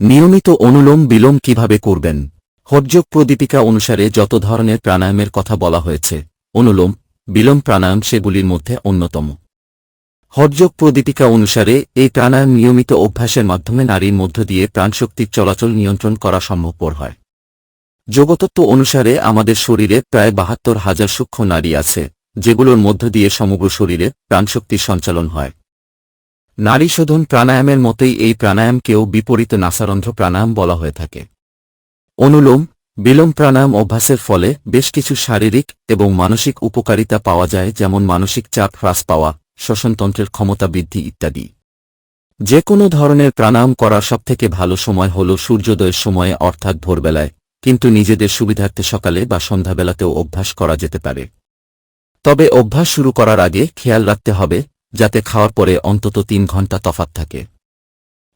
নিয়মিত অনুলোম বিলোম কীভাবে করবেন? হরযোগ প্রদীপিকা অনুসারে যত ধরনের প্রাণায়ামের কথা বলা হয়েছে, অনুলোম, বিলোম প্রাণায়াম সেগুলির মধ্যে অন্যতম। হরযোগ প্রদীপিকা অনুসারে এই প্রাণায়াম নিয়মিত অভ্যাসের মাধ্যমে নারীর মধ্য দিয়ে প্রাণশক্তির চলাচল নিয়ন্ত্রণ করা সম্ভবপর হয়। যোগতত্ত্ব অনুসারে আমাদের শরীরে প্রায় বাহাত্তর হাজার সূক্ষ্ম নারী আছে, যেগুলোর মধ্য দিয়ে সমগ্র শরীরে প্রাণশক্তির সঞ্চালন হয়। নারী শোধন প্রাণায়ামের মতোই এই প্রাণায়ামকেও বিপরীত নাসারন্ধ্র প্রাণায়াম বলা হয়ে থাকে। অনুলোম, বিলোম প্রাণায়াম অভ্যাসের ফলে বেশ কিছু শারীরিক এবং মানসিক উপকারিতা পাওয়া যায়, যেমন মানসিক চাপ হ্রাস পাওয়া, শ্বসনতন্ত্রের ক্ষমতা বৃদ্ধি ইত্যাদি। যে কোনো ধরনের প্রাণায়াম করার সবথেকে ভালো সময় হল সূর্যোদয়ের সময়ে, অর্থাৎ ভোরবেলায়, কিন্তু নিজেদের সুবিধার্থে সকালে বা সন্ধ্যাবেলাতেও অভ্যাস করা যেতে পারে। তবে অভ্যাস শুরু করার আগে খেয়াল রাখতে হবে যাতে খাওয়ার পরে অন্তত তিন ঘণ্টা তফাত থাকে।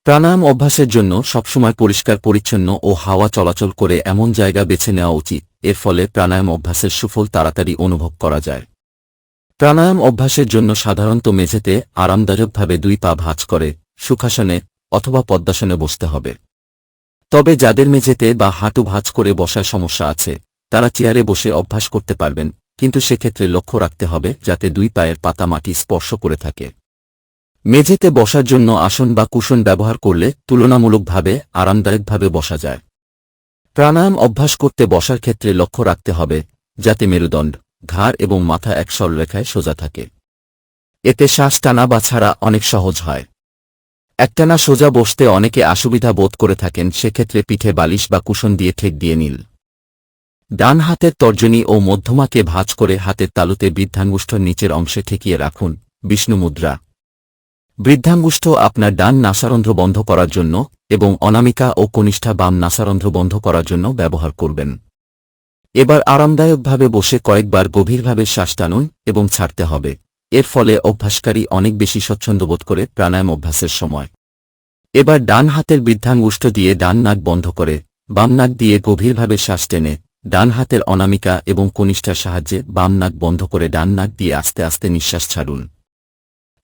প্রাণায়াম অভ্যাসের জন্য সবসময় পরিষ্কার, পরিচ্ছন্ন ও হাওয়া চলাচল করে এমন জায়গা বেছে নেওয়া উচিত, এর ফলে প্রাণায়াম অভ্যাসের সুফল তাড়াতাড়ি অনুভব করা যায়। প্রাণায়াম অভ্যাসের জন্য সাধারণত মেঝেতে আরামদায়কভাবে দুই পা ভাঁজ করে, সুখাসনে অথবা পদ্মাসনে বসতে হবে। তবে যাদের মেঝেতে বা হাঁটু ভাঁজ করে বসার সমস্যা আছে, তারা চেয়ারে বসে অভ্যাস করতে পারবেন। কিন্তু সেক্ষেত্রে লক্ষ্য রাখতে হবে যাতে দুই পায়ের পাতা মাটি স্পর্শ করে থাকে। মেঝেতে বসার জন্য আসন বা কুশন ব্যবহার করলে তুলনামূলকভাবে আরামদায়কভাবে বসা যায়। প্রাণায়াম অভ্যাস করতে বসার ক্ষেত্রে লক্ষ্য রাখতে হবে যাতে মেরুদণ্ড, ঘাড় এবং মাথা এক সরলরেখায় সোজা থাকে। এতে শ্বাস টানা বা ছাড়া অনেক সহজ হয়। একটানা সোজা বসতে অনেকে অসুবিধা বোধ করে থাকেন, সেক্ষেত্রে পিঠে বালিশ বা কুশন দিয়ে ঠেক দিয়ে নিল। ডান হাতের তর্জনী ও মধ্যমাকে ভাঁজ করে হাতের তালুতে বৃদ্ধাঙ্গুষ্ঠর নিচের অংশে ঠেকিয়ে রাখুন, বিষ্ণু মুদ্রা। বৃদ্ধাঙ্গুষ্ঠ আপনার ডান নাসারন্ধ্র বন্ধ করার জন্য এবং অনামিকা ও কনিষ্ঠা বাম নাসারন্ধ্র বন্ধ করার জন্য ব্যবহার করবেন। এবার আরামদায়কভাবে বসে কয়েকবার গভীরভাবে শ্বাস টানুন এবং ছাড়তে হবে। এর ফলে অভ্যাসকারী অনেক বেশি স্বচ্ছন্দ বোধ করে প্রাণায়াম অভ্যাসের সময়। এবার ডান হাতের বৃদ্ধাঙ্গুষ্ঠ দিয়ে ডান নাক বন্ধ করে বাম নাক দিয়ে গভীরভাবে শ্বাস টেনে ডান হাতের অনামিকা এবং কনিষ্ঠার সাহায্যে বাম নাক বন্ধ করে ডান নাক দিয়ে আস্তে আস্তে নিঃশ্বাস ছাড়ুন।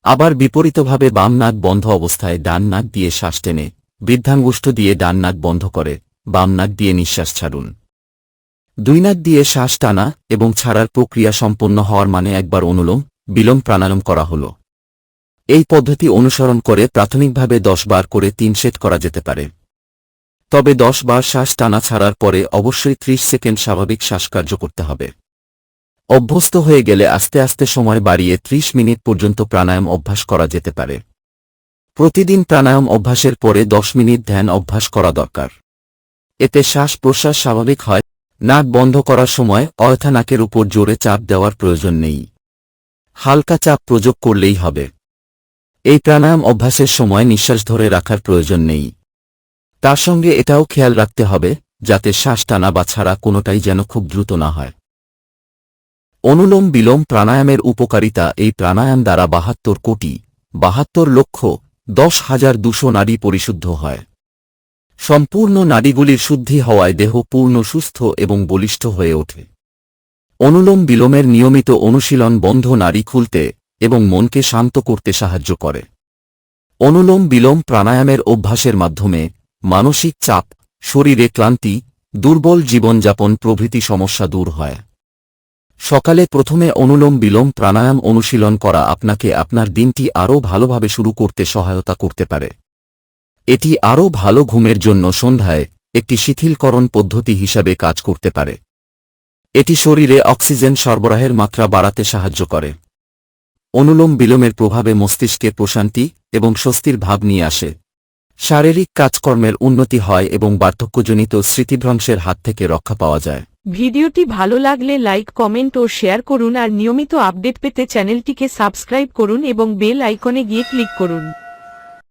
আবার বিপরীতভাবে বাম নাক বন্ধ অবস্থায় ডান নাক দিয়ে শ্বাস টেনে, বৃদ্ধাঙ্গুষ্ঠ দিয়ে ডান নাক বন্ধ করে, বাম নাক দিয়ে নিঃশ্বাস ছাড়ুন। দুই নাক দিয়ে শ্বাস টানা এবং ছাড়ার প্রক্রিয়া সম্পন্ন হওয়ার মানে একবার অনুলোম, বিলোম প্রাণালম করা হল। এই পদ্ধতি অনুসরণ করে প্রাথমিকভাবে দশ বার করে তিন সেট করা যেতে পারে। তবে দশ বার শ্বাস টানা ছাড়ার পরে অবশ্যই ত্রিশ সেকেন্ড স্বাভাবিক শ্বাসকার্য করতে হবে। অভ্যস্ত হয়ে গেলে আস্তে আস্তে সময় বাড়িয়ে ত্রিশ মিনিট পর্যন্ত প্রাণায়াম অভ্যাস করা যেতে পারে। প্রতিদিন প্রাণায়াম অভ্যাসের পরে দশ মিনিট ধ্যান অভ্যাস করা দরকার। এতে শ্বাস প্রশ্বাস স্বাভাবিক হয়, নাক বন্ধ করার সময় অয়থা নাকের উপর জোরে চাপ দেওয়ার প্রয়োজন নেই। হালকা চাপ প্রযোগ করলেই হবে। এই প্রাণায়াম অভ্যাসের সময় নিঃশ্বাস ধরে রাখার প্রয়োজন নেই। তার সঙ্গে এটাও খেয়াল রাখতে হবে, যাতে শ্বাস টানা বা ছাড়া কোনোটাই যেন খুব দ্রুত না হয়। অনুলোম বিলোম প্রাণায়ামের উপকারিতা, এই প্রাণায়াম দ্বারা বাহাত্তর কোটি, বাহাত্তর লক্ষ, দশ হাজার দুশো নারী পরিশুদ্ধ হয়। সম্পূর্ণ নারীগুলির শুদ্ধি হওয়ায় দেহ পূর্ণ, সুস্থ এবং বলিষ্ঠ হয়ে ওঠে। অনুলোম বিলোমের নিয়মিত অনুশীলন বন্ধ নারী খুলতে এবং মনকে শান্ত করতে সাহায্য করে। অনুলোম বিলোম প্রাণায়ামের অভ্যাসের মাধ্যমে মানসিক চাপ, শরীরে ক্লান্তি, দুর্বল জীবনযাপন প্রভৃতি সমস্যা দূর হয়। সকালে প্রথমে অনুলোম বিলোম প্রাণায়াম অনুশীলন করা আপনাকে আপনার দিনটি আরও ভালোভাবে শুরু করতে সহায়তা করতে পারে। এটি আরও ভালো ঘুমের জন্য সন্ধ্যায় একটি শিথিলকরণ পদ্ধতি হিসাবে কাজ করতে পারে। এটি শরীরে অক্সিজেন সরবরাহের মাত্রা বাড়াতে সাহায্য করে। অনুলোম বিলোমের প্রভাবে মস্তিষ্কে প্রশান্তি এবং স্বস্তির ভাব নিয়ে আসে। শারীরিক কাজকর্মের উন্নতি হয় এবং বার্ধক্যজনিত স্মৃতিভ্রংশের হাত থেকে রক্ষা পাওয়া যায়। ভিডিওটি ভালো লাগলে লাইক, কমেন্ট ও শেয়ার করুন আর নিয়মিত আপডেট পেতে চ্যানেলটিকে সাবস্ক্রাইব করুন এবং বেল আইকনে গিয়ে ক্লিক করুন।